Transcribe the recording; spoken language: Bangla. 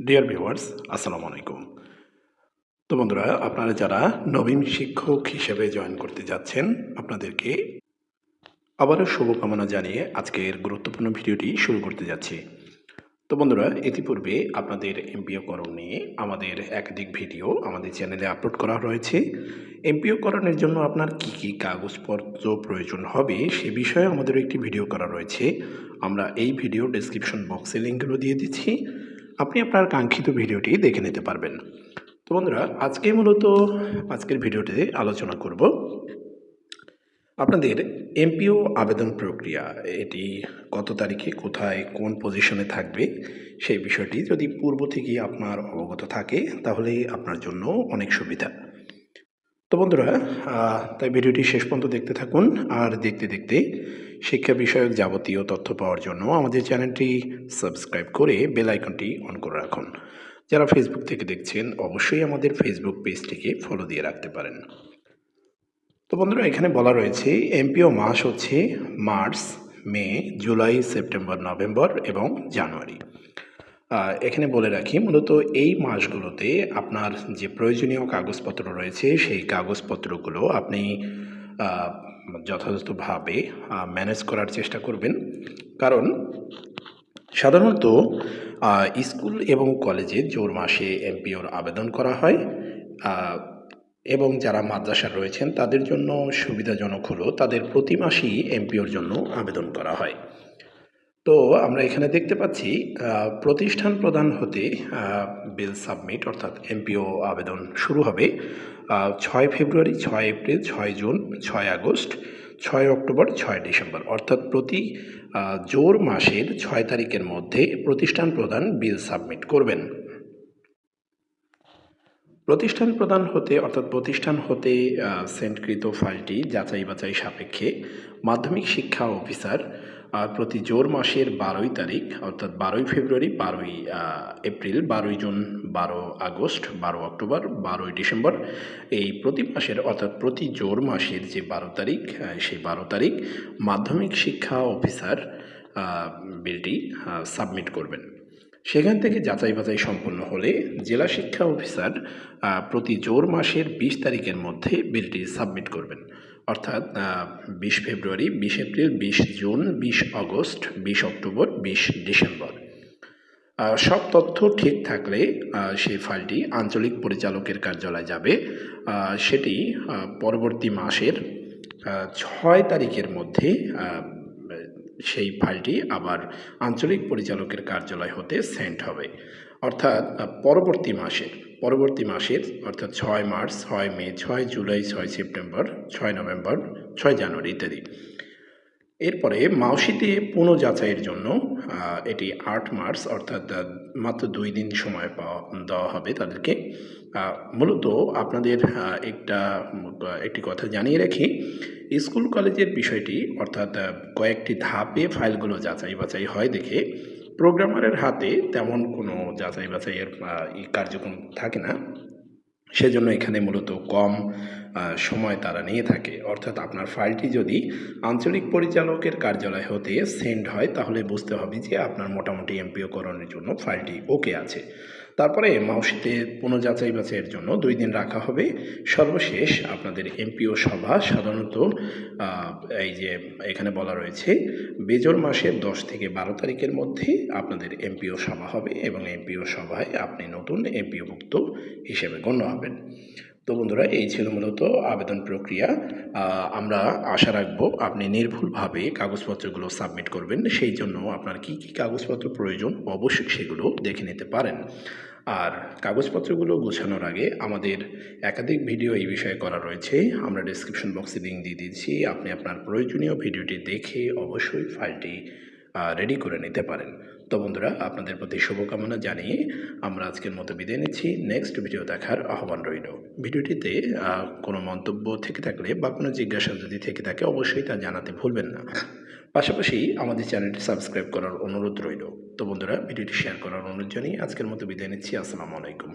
ডিয়ার ভিউয়ার্স আসসালামু আলাইকুম। তো বন্ধুরা, আপনারা যারা নবীন শিক্ষক হিসেবে জয়েন করতে যাচ্ছেন, আপনাদেরকে আবারও শুভকামনা জানিয়ে আজকের গুরুত্বপূর্ণ ভিডিওটি শুরু করতে যাচ্ছি। তো বন্ধুরা, ইতিপূর্বে আপনাদের এমপিও করণ নিয়ে আমাদের একাধিক ভিডিও আমাদের চ্যানেলে আপলোড করা রয়েছে। এমপিও করণের জন্য আপনার কি কি কাগজপত্র প্রয়োজন হবে, সে বিষয়ে আমাদের একটি ভিডিও করা রয়েছে। আমরা এই ভিডিও ডেসক্রিপশন বক্সে লিঙ্কগুলো দিয়ে দিচ্ছি। আপনি আপনার কাঙ্ক্ষিত ভিডিওটি দেখে নিতে পারবেন। তো বন্ধুরা, আজকে মূলত আজকের ভিডিওতে আলোচনা করব আপনাদের এমপিও আবেদন প্রক্রিয়া, এটি কত তারিখে, কোথায়, কোন পজিশনে থাকবে, সেই বিষয়টি যদি পূর্ব থেকেই আপনার অবগত থাকে, তাহলে আপনার জন্য অনেক সুবিধা। তো বন্ধুরা তাই ভিডিওটি শেষ পর্যন্ত দেখতে থাকুন, আর দেখতে দেখতে শিক্ষা বিষয়ক যাবতীয় তথ্য পাওয়ার জন্য আমাদের চ্যানেলটি সাবস্ক্রাইব করে বেল আইকনটি অন করে রাখুন। যারা ফেসবুক থেকে দেখছেন, অবশ্যই আমাদের ফেসবুক পেজটিকে ফলো দিয়ে রাখতে পারেন। তো বন্ধুরা, এখানে বলা রয়েছে এমপিও মাস হচ্ছে March, May, July, September, November এবং জানুয়ারি। এখানে বলে রাখি, মূলত এই মাসগুলোতে আপনার যে প্রয়োজনীয় কাগজপত্র রয়েছে, সেই কাগজপত্রগুলো আপনি যথাযথভাবে ম্যানেজ করার চেষ্টা করবেন। কারণ সাধারণত স্কুল এবং কলেজে জোর মাসে এমপিওর আবেদন করা হয় এবং যারা মাদ্রাসা রয়েছেন তাদের জন্য সুবিধাজনক হলো তাদের প্রতি মাসেই এমপিওর জন্য আবেদন করা হয়। তো আমরা এখানে দেখতে পাচ্ছি প্রতিষ্ঠান প্রদান হতে বিল সাবমিট অর্থাৎ এমপিও আবেদন শুরু হবে ছয় ফেব্রুয়ারি, ছয় এপ্রিল, ছয় জুন, ছয় আগস্ট, ছয় অক্টোবর, ছয় ডিসেম্বর। অর্থাৎ প্রতি জোর মাসের ছয় তারিখের মধ্যে প্রতিষ্ঠান প্রদান বিল সাবমিট করবেন। প্রতিষ্ঠান প্রদান হতে, অর্থাৎ প্রতিষ্ঠান হতে সেন্টকৃত ফাইলটি যাচাই বাছাই সাপেক্ষে মাধ্যমিক শিক্ষা অফিসার আহ, প্রতি জোর মাসের বারোই তারিখ অর্থাৎ বারোই ফেব্রুয়ারি বারোই এপ্রিল বারোই জুন বারো আগস্ট বারো অক্টোবর বারোই ডিসেম্বর এই প্রতি মাসের অর্থাৎ প্রতি জোর মাসের যে বারো তারিখ সেই বারো তারিখ মাধ্যমিক শিক্ষা অফিসার বিলটি সাবমিট করবেন। সেখান থেকে যাচাই বাছাই সম্পন্ন হলে জেলা শিক্ষা অফিসার প্রতি জোর মাসের বিশ তারিখের মধ্যে বিলটি সাবমিট করবেন। অর্থাৎ বিশ ফেব্রুয়ারি, বিশ এপ্রিল, বিশ জুন, বিশ আগস্ট বিশ অক্টোবর, বিশ ডিসেম্বর। সব তথ্য ঠিক থাকলে সেই ফাইলটি আঞ্চলিক পরিচালকের কার্যালয়ে যাবে। সেটি পরবর্তী মাসের ছয় তারিখের মধ্যে সেই ফাইলটি আবার আঞ্চলিক পরিচালকের কার্যালয় হতে সেন্ড হবে। অর্থাৎ পরবর্তী মাসের পরবর্তী মাসের, অর্থাৎ ছয় মার্চ, ছয় মে, ছয় জুলাই, ছয় সেপ্টেম্বর, ছয় নভেম্বর, ছয় জানুয়ারি ইত্যাদি এরপরে মাউসিতে পুনঃ যাচাইয়ের জন্য এটি আট মার্চ, অর্থাৎ মাত্র দুই দিন সময় পাওয়া, দেওয়া হবে তাদেরকে। মূলত আপনাদের একটা, একটি কথা জানিয়ে রাখি, স্কুল কলেজের বিষয়টি, অর্থাৎ কয়েকটি ধাপে ফাইলগুলো যাচাই বাছাই হয় দেখে, প্রোগ্রামারের হাতে তেমন কোনো যাচাই বাছাইয়ের কার্যক্রম থাকে না। সেজন্য এখানে মূলত কম সময় তারা নিয়ে থাকে। অর্থাৎ আপনার ফাইলটি যদি আঞ্চলিক পরিচালকের কার্যালয় হতে সেন্ড হয়, তাহলে বুঝতে হবে যে আপনার মোটামুটি এমপিও করণের জন্য ফাইলটি ওকে আছে। তারপরে মাউসিতে পুনঃযাচাই বাছাইয়ের জন্য দুই দিন রাখা হবে। সর্বশেষ আপনাদের এমপিও সভা সাধারণত এই যে এখানে বলা রয়েছে বেজর মাসের দশ থেকে বারো তারিখের মধ্যে আপনাদের এমপিও সভা হবে এবং এমপিও সভায় আপনি নতুন এমপিওভুক্ত হিসেবে গণ্য হবেন। তো বন্ধুরা, এই ছিল মূলত আবেদন প্রক্রিয়া। আমরা আশা রাখব আপনি নির্ভুলভাবে কাগজপত্রগুলো সাবমিট করবেন, সেই জন্য আপনার কি কি কাগজপত্র প্রয়োজন অবশ্যই সেগুলো দেখে নিতে পারেন। আর কাগজপত্রগুলো গোছানোর আগে আমাদের একাধিক ভিডিও এই বিষয়ে করা রয়েছে, আমরা ডিসক্রিপশন বক্সে লিঙ্ক দিয়ে দিচ্ছি আপনি আপনার প্রয়োজনীয় ভিডিওটি দেখে অবশ্যই ফাইলটি রেডি করে নিতে পারেন। তো বন্ধুরা, আপনাদের প্রতি শুভকামনা জানিয়ে আমরা আজকের মতো বিদায় নিচ্ছি। নেক্সট ভিডিও দেখার আহ্বান রইল। ভিডিওটিতে কোনো মন্তব্য থেকে থাকলে বা কোনো জিজ্ঞাসা যদি থেকে থাকে, অবশ্যই তা জানাতে ভুলবেন না। পাশাপাশি আমাদের চ্যানেলটি সাবস্ক্রাইব করার অনুরোধ রইল। তো বন্ধুরা, ভিডিওটি শেয়ার করার অনুরোধ জানিয়ে আজকের মতো বিদায় নিচ্ছি। আসসালামু আলাইকুম।